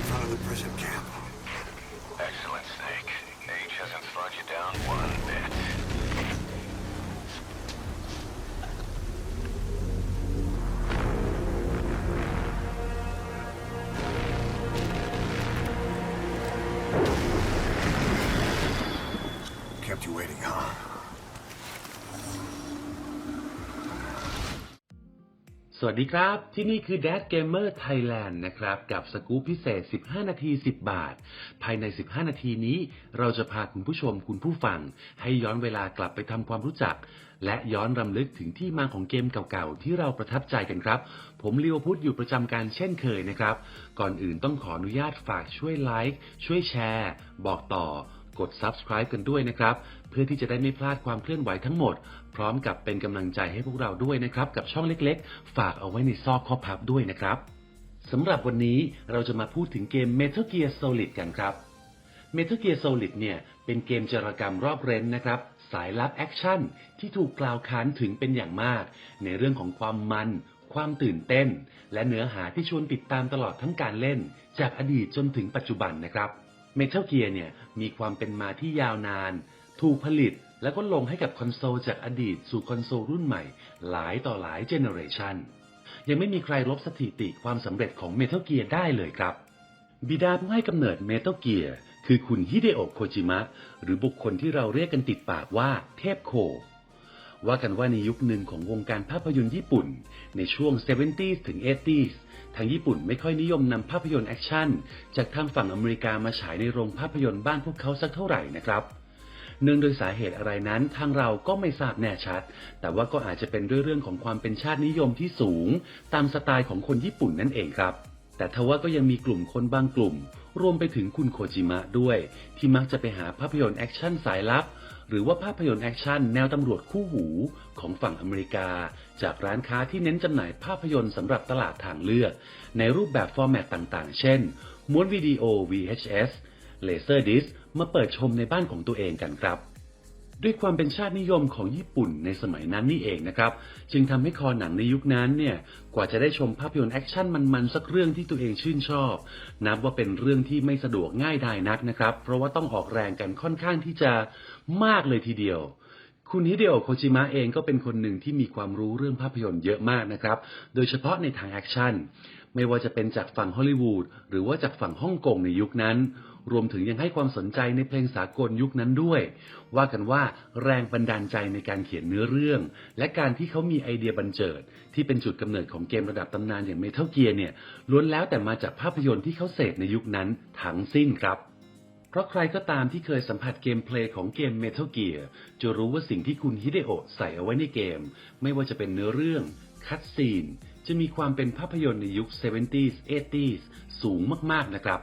in front of the prison camp. Excellent, Snake. Age hasn't slowed you down one bit. Kept you waiting, huh? สวัสดีครับ ที่นี่คือ Dad Gamer Thailand นะครับ กับสกู๊ปพิเศษ 15 นาที 10 บาท ภายใน 15 นาทีนี้ เราจะพาคุณผู้ชมคุณผู้ฟัง ให้ย้อนเวลากลับไปทำความรู้จัก และย้อนรำลึกถึงที่มาของเกมเก่าๆ ที่เราประทับใจกันครับ ผมลีโอพุทธอยู่ประจำการเช่นเคยนะครับ ก่อนอื่นต้องขออนุญาตฝากช่วยไลค์ช่วยแชร์ บอกต่อ กด subscribe กันด้วยนะครับ เพื่อที่จะได้ไม่พลาดความเคลื่อนไหวทั้งหมด พร้อมกับเป็นกำลังใจให้พวกเราด้วยนะครับ กับช่องเล็กๆ ฝากเอาไว้ในซอกข้อพับด้วยนะครับสำหรับวันนี้เราจะมาพูดถึงเกม Metal Gear Solid กันครับ Metal Gear Solid เนี่ยเป็นเกมจารกรรมรอบเร้นนะครับ สายลับแอคชั่นที่ถูกกล่าวขานถึงเป็นอย่างมาก ในเรื่องของความมัน ความตื่นเต้น และเนื้อหาที่ชวนติดตามตลอดทั้งการเล่น จากอดีตจนถึงปัจจุบันนะครับ Metal Gear เนี่ยมีความเป็นมาที่ยาวนาน ถูกผลิตแล้วก็ลงให้กับคอนโซลจากอดีตสู่คอนโซลรุ่นใหม่ หลายต่อหลายเจเนอเรชันยังไม่มีใครลบสถิติความสำเร็จของ Metal Gear ได้เลยครับ บิดาผู้ให้กำเนิด Metal Gear คือคุณฮิเดโอะโคจิมะหรือบุคคลที่เราเรียกกันติดปากว่าเทพโค ว่ากันว่าในยุคหนึ่งของวงการภาพยนตร์ญี่ปุ่น ในช่วง 70s ถึง 80s ทางญี่ปุ่นไม่ค่อยนิยมนำภาพยนตร์แอคชั่น จากทางฝั่งอเมริกามาฉายในโรงภาพยนตร์บ้านพวกเขาสักเท่าไหร่นะครับเนื่องโดยสาเหตุอะไรนั้นทางเราก็ไม่ทราบแน่ชัด แต่ว่าก็อาจจะเป็นด้วยเรื่องของความเป็นชาตินิยมที่สูง ตามสไตล์ของคนญี่ปุ่นนั่นเองครับ แต่ทว่าก็ยังมีกลุ่มคนบางกลุ่ม รวมไปถึงคุณโคจิมะด้วย ที่มักจะไปหาภาพยนตร์แอคชั่นสายลับ หรือว่าภาพยนตร์แอคชั่นแนวตำรวจคู่หูของฝั่งอเมริกา จากร้านค้าที่เน้นจำหน่ายภาพยนตร์สำหรับตลาดทางเลือก ในรูปแบบฟอร์แมตต่างๆ เช่น ม้วนวิดีโอ VHS เลเซอร์ดิสมาเปิดชมในบ้านของตัวเองกันครับ ด้วยความเป็นชาตินิยมของญี่ปุ่นในสมัยนั้นนี่เองนะครับ จึงทำให้คอหนังในยุคนั้นเนี่ยกว่าจะได้ชมภาพยนตร์แอคชั่นมันๆสักเรื่องที่ตัวเองชื่นชอบ นับว่าเป็นเรื่องที่ไม่สะดวกง่ายดายนักนะครับ เพราะว่าต้องออกแรงกันค่อนข้างที่จะมากเลยทีเดียวคุณฮิเดโอโคจิมะเองก็เป็นคนหนึ่งที่มีความรู้เรื่องภาพยนตร์เยอะมากนะครับ โดยเฉพาะในทางแอคชั่น ไม่ว่าจะเป็นจากฝั่งฮอลลีวูดหรือว่าจากฝั่งฮ่องกงในยุคนั้น รวมถึงยังให้ความสนใจในเพลงสากลยุคนั้นด้วย ว่ากันว่าแรงบันดาลใจในการเขียนเนื้อเรื่อง และการที่เขามีไอเดียบันเจิด ที่เป็นจุดกำเนิดของเกมระดับตำนานอย่าง Metal Gear เนี่ยล้วนแล้วแต่มาจากภาพยนตร์ที่เขาเสพในยุคนั้นทั้งสิ้นครับเพราะใครก็ตามที่เคยสัมผัสเกมเพลย์ของเกม Metal Gear จะรู้ว่าสิ่งที่คุณฮิเดโอะใส่เอาไว้ในเกม ไม่ว่าจะเป็นเนื้อเรื่อง คัตซีน จะมีความเป็นภาพยนตร์ในยุค 70s 80s สูงมากๆนะครับ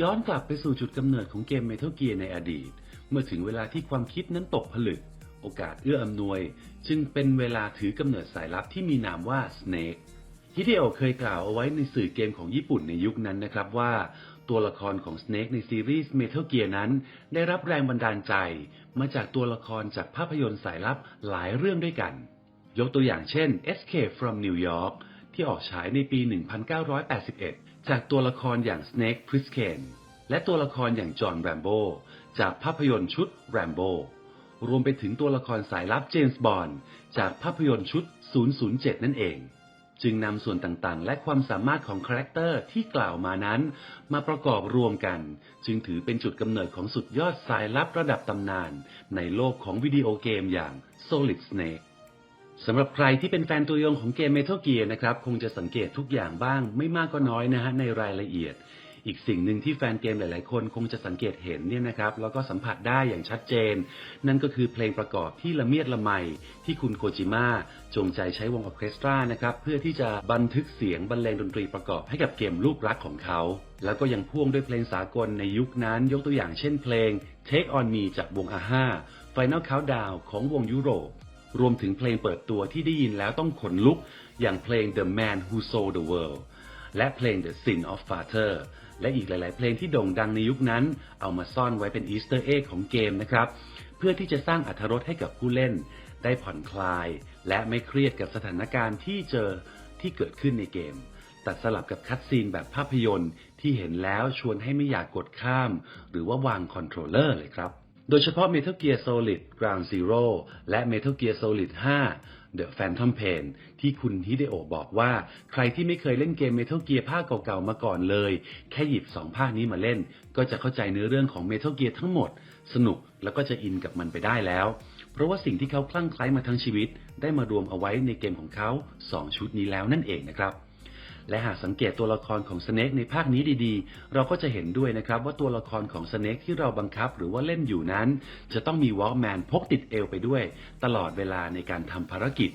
ย้อนกลับไปสู่จุดกำเนิดของเกม Metal Gear ในอดีต เมื่อถึงเวลาที่ความคิดนั้นตกผลึก โอกาสเอื้ออำนวย จึงเป็นเวลาถือกำเนิดสายลับที่มีนามว่า Snake ฮิเดโอเคยกล่าวเอาไว้ในสื่อเกมของญี่ปุ่นในยุคนั้นนะครับว่า ตัวละครของ Snake ในซีรีส์ Metal Gear นั้น ได้รับแรงบันดาลใจ มาจากตัวละครจากภาพยนตร์สายลับหลายเรื่องด้วยกัน ยกตัวอย่างเช่น Escape from New York ที่ออกฉายในปี 1981 จากตัวละครอย่าง Snake Plissken และตัวละครอย่างจอห์นแรมโบจากภาพยนตร์ชุด Rambo รวมไปถึงตัวละครสายลับเจมส์บอนด์จากภาพยนตร์ชุด 007 นั่นเอง จึงนำส่วนต่างๆ และความสามารถของคาแรคเตอร์ที่กล่าวมานั้น มาประกอบรวมกัน จึงถือเป็นจุดกำเนิดของสุดยอดสายลับระดับตำนาน ในโลกของวิดีโอเกมอย่าง Solid Snake สำหรับใครที่เป็นแฟนตัวยงของเกม Metal Gear นะครับ คงจะสังเกตทุกอย่างบ้าง ไม่มากก็น้อยนะฮะในรายละเอียด อีกสิ่งหนึ่งที่แฟนเกมหลาย ๆ คนคงจะสังเกตเห็นเนี่ยนะครับ แล้วก็สัมผัสได้อย่างชัดเจน นั่นก็คือเพลงประกอบที่ละเมียดละไม ที่คุณโคจิมะจงใจใช้วงออเคสตรานะครับ เพื่อที่จะบันทึกเสียงบรรเลงดนตรีประกอบให้กับเกมลูกรักของเขา แล้วก็ยังพ่วงด้วยเพลงสากลในยุคนั้น ยกตัวอย่างเช่นเพลง Take on Me จากวงอาห้า Final Countdown ของวงยุโรป รวมถึงเพลงเปิดตัวที่ได้ยินแล้วต้องขนลุก อย่างเพลง The Man Who Sold the World และเพลง The Sin of Father และอีกหลาย ๆ เพลงที่โด่งดังในยุคนั้น เอามาซ่อนไว้เป็นอีสเตอร์เอ็กของเกมนะครับ เพื่อที่จะสร้างอรรถรสให้กับผู้เล่น ได้ผ่อนคลาย และไม่เครียดกับสถานการณ์ที่เจอที่เกิดขึ้นในเกม ตัดสลับกับคัดซีนแบบภาพยนตร์ที่เห็นแล้วชวนให้ไม่อยากกดข้าม หรือว่าวางคอนโทรลเลอร์เลยครับ โดยเฉพาะ Metal Gear Solid Ground Zero และ Metal Gear Solid 5 The Phantom Pain ที่คุณฮิเดโอบอกว่า ใครที่ไม่เคยเล่นเกม Metal Gear ภาคเก่าๆมาก่อนเลย แค่หยิบ 2 ภาคนี้มาเล่น ก็จะเข้าใจเนื้อเรื่องของ Metal Gear ทั้งหมด สนุกแล้วก็จะอินกับมันไปได้แล้ว เพราะว่าสิ่งที่เขาคลั่งไคล้มาทั้งชีวิต ได้มารวมเอาไว้ในเกมของเขา 2 ชุดนี้แล้วนั่นเองนะครับ และหากสังเกตตัวละครของสเนกในภาคนี้ดีๆ เราก็จะเห็นด้วยนะครับว่าตัวละครของสเนกที่เราบังคับหรือว่าเล่นอยู่นั้น จะต้องมีวอล์กแมนพกติดเอวไปด้วย ตลอดเวลาในการทำภารกิจ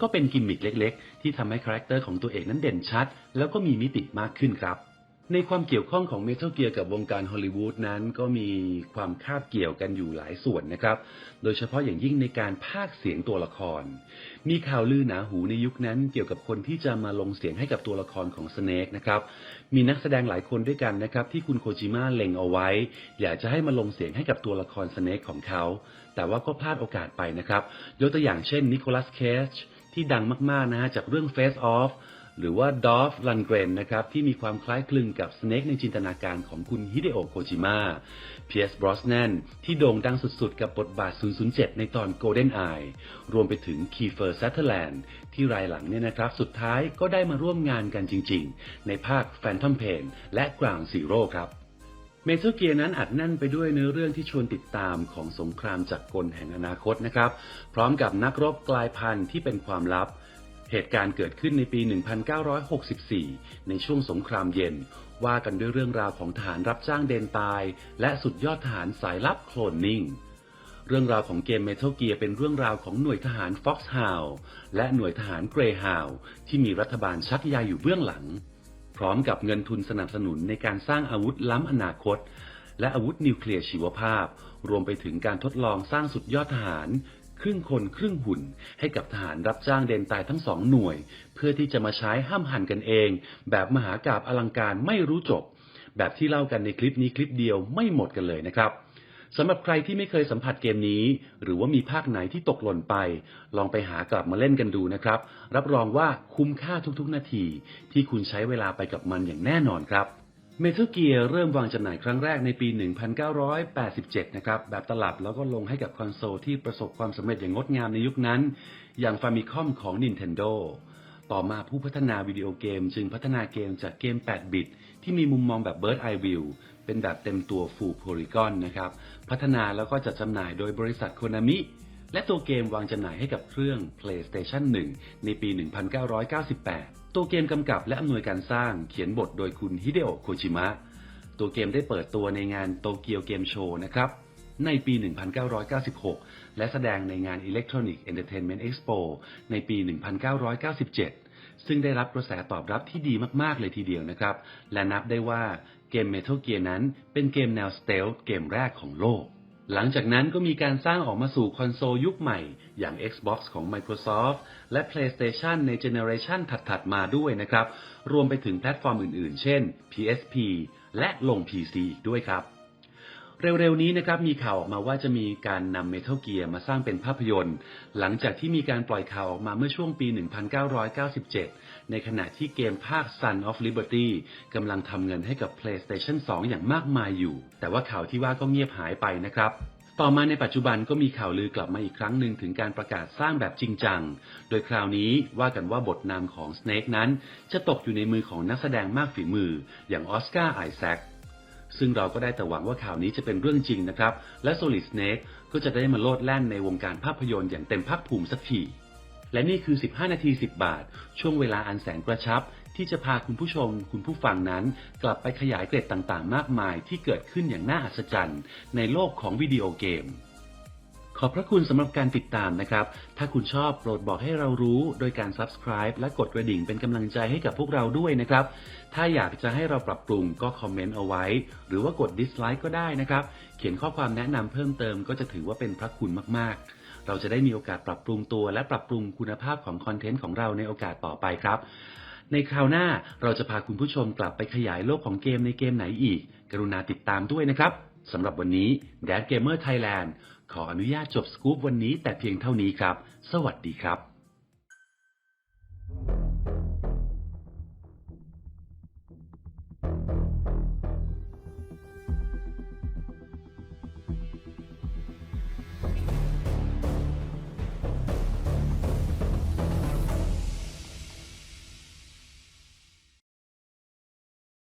ก็เป็นกิมมิคเล็กๆ ที่ทำให้คาแรคเตอร์ของตัวเอกนั้นเด่นชัด แล้วก็มีมิติมากขึ้นครับ ในความเกี่ยวข้องของเมทัลเกียร์กับวงการฮอลลีวูดนั้นก็มีความคาบเกี่ยวกันอยู่หลายส่วนนะครับ โดยเฉพาะอย่างยิ่งในการพากเสียงตัวละคร มีข่าวลือหนาหูในยุคนั้นเกี่ยวกับคนที่จะมาลงเสียงให้กับตัวละครของสเนกนะครับ มีนักแสดงหลายคนด้วยกันนะครับที่คุณโคจิมะเล็งเอาไว้ อยากจะให้มาลงเสียงให้กับตัวละครสเนกของเขา แต่ว่าก็พลาดโอกาสไปนะครับ ยกตัวอย่างเช่นนิโคลัสเคจที่ดังมากๆนะฮะจากเรื่อง Face Off หรือว่าดอฟลันเกรนนะครับที่มีความคล้ายคลึงกับสเนกในจินตนาการของคุณฮิเดโอะโคจิมะเพียสบรอสแนนที่โด่งดังสุดๆ กับบทบาท 007 ในตอน Golden Eye รวมไปถึงคีเฟอร์ซัตเทอร์แลนด์ที่รายหลังเนี่ยนะครับ สุดท้ายก็ได้มาร่วมงานกันจริงๆ ในภาค Phantom Pain และ Ground Zero ครับเมทัลเกียร์นั้นอัดแน่นไปด้วยเนื้อเรื่องที่ชวนติดตามของสงครามจักรกลแห่งอนาคตนะครับ พร้อมกับนักรบกลายพันธุ์ที่เป็นความลับ เหตุการณ์เกิดขึ้นในปี 1964 ในช่วงสงครามเย็น ว่ากันด้วยเรื่องราวของทหารรับจ้างเดนตาย และสุดยอดทหารสายลับโคลนนิ่ง เรื่องราวของเกม Metal Gear เป็นเรื่องราวของหน่วยทหาร Foxhound และหน่วยทหาร Greyhound ที่มีรัฐบาลชักใยอยู่เบื้องหลัง พร้อมกับเงินทุนสนับสนุนในการสร้างอาวุธล้ำอนาคต และอาวุธนิวเคลียร์ชีวภาพ รวมไปถึงการทดลองสร้างสุดยอดทหาร ครึ่งคนครึ่งหุ่น ให้กับทหารรับจ้างเดนตายทั้งสองหน่วย เพื่อที่จะมาใช้ห้ามหันกันเอง แบบมหากาบอลังการไม่รู้จบ แบบที่เล่ากันในคลิปนี้คลิปเดียวไม่หมดกันเลยนะครับสำหรับใครที่ไม่เคยสัมผัสเกมนี้ หรือว่ามีภาคไหนที่ตกหล่นไป ลองไปหากลับมาเล่นกันดูนะครับ รับรองว่าคุ้มค่าทุกๆนาที ที่คุณใช้เวลาไปกับมันอย่างแน่นอนครับ Metal Gear เริ่มวางจำหน่ายครั้งแรกในปี 1987 นะครับ แบบตลับแล้วก็ลงให้กับคอนโซลที่ประสบความสำเร็จอย่างงดงามในยุคนั้น อย่าง Famicom ของ Nintendo ต่อมาผู้พัฒนาวิดีโอเกมจึงพัฒนาเกมจากเกม 8 บิต ที่มีมุมมองแบบ Bird Eye View เป็นแบบเต็มตัว Full Polygon นะครับ พัฒนาแล้วก็จัดจำหน่ายโดยบริษัทโคนามิ และตัวเกมวางจำหน่ายให้กับเครื่อง PlayStation 1 ในปี 1998 ตัวเกมกำกับและอำนวยการสร้างเขียนบทโดยคุณฮิเดโอะโคจิมะ ตัวเกมได้เปิดตัวในงานโตเกียวเกมโชว์นะครับ ในปี 1996 และแสดงในงาน Electronic Entertainment Expo ในปี 1997 ซึ่งได้รับกระแสตอบรับที่ดีมากๆเลยทีเดียวนะครับ และนับได้ว่าเกม Metal Gear นั้นเป็นเกมแนวสเตลเกมแรกของโลก หลังจากนั้นก็มีการสร้างออกมาสู่คอนโซลยุคใหม่ อย่าง Xbox ของ Microsoft และ PlayStation ในเจเนอเรชันถัดๆ มาด้วยนะครับ รวมไปถึงแพลตฟอร์มอื่นๆ เช่น PSP และลง PC อีกด้วยครับ เร็วๆนี้นะครับมีข่าวออกมาว่าจะมีการนำ Metal Gear มาสร้างเป็นภาพยนตร์ หลังจากที่มีการปล่อยข่าวออกมาเมื่อช่วงปี 1997 ในขณะที่เกมภาค Son of Liberty กำลังทำเงินให้กับ PlayStation 2 อย่างมากมายอยู่ แต่ว่าข่าวที่ว่าก็เงียบหายไปนะครับต่อมาในปัจจุบันก็มีข่าวลือกลับมาอีกครั้งหนึ่งถึงการประกาศสร้างแบบจริงจัง โดยคราวนี้ว่ากันว่าบทนำของ Snake นั้น จะตกอยู่ในมือของนักแสดงมากฝีมืออย่างออสการ์ไอแซค ซึ่งเราก็ได้แต่หวังว่าข่าวนี้จะเป็นเรื่องจริงนะครับ และ Solid Snake ก็จะได้มาโลดแล่นในวงการภาพยนตร์อย่างเต็มภาคภูมิสักที และนี่คือ 15 นาที 10 บาท ช่วงเวลาอันแสนกระชับ ที่จะพาคุณผู้ชม คุณผู้ฟังนั้น กลับไปขยายเกร็ดต่างๆ มากมายที่เกิดขึ้นอย่างน่าอัศจรรย์ ในโลกของวิดีโอเกม ขอบพระคุณสำหรับการติดตามนะครับ ถ้าคุณชอบโปรดบอกให้เรารู้โดยการ subscribe และกดกระดิ่งเป็นกำลังใจให้กับพวกเราด้วยนะครับ ถ้าอยากจะให้เราปรับปรุงก็คอมเมนต์เอาไว้ หรือว่ากด dislike ก็ได้นะครับ เขียนข้อความแนะนำเพิ่มเติมก็จะถือว่าเป็นพระคุณมากๆเราจะได้มีโอกาสปรับปรุงตัวและปรับปรุงคุณภาพของคอนเทนต์ของเราในโอกาสต่อไปครับ ในคราวหน้าเราจะพาคุณผู้ชมกลับไปขยายโลกของเกมในเกมไหนอีก กรุณาติดตามด้วยนะครับสำหรับวันนี้ Dad Gamer Thailand ขออนุญาตจบสกู๊ปวันนี้แต่เพียงเท่านี้ครับ สวัสดีครับ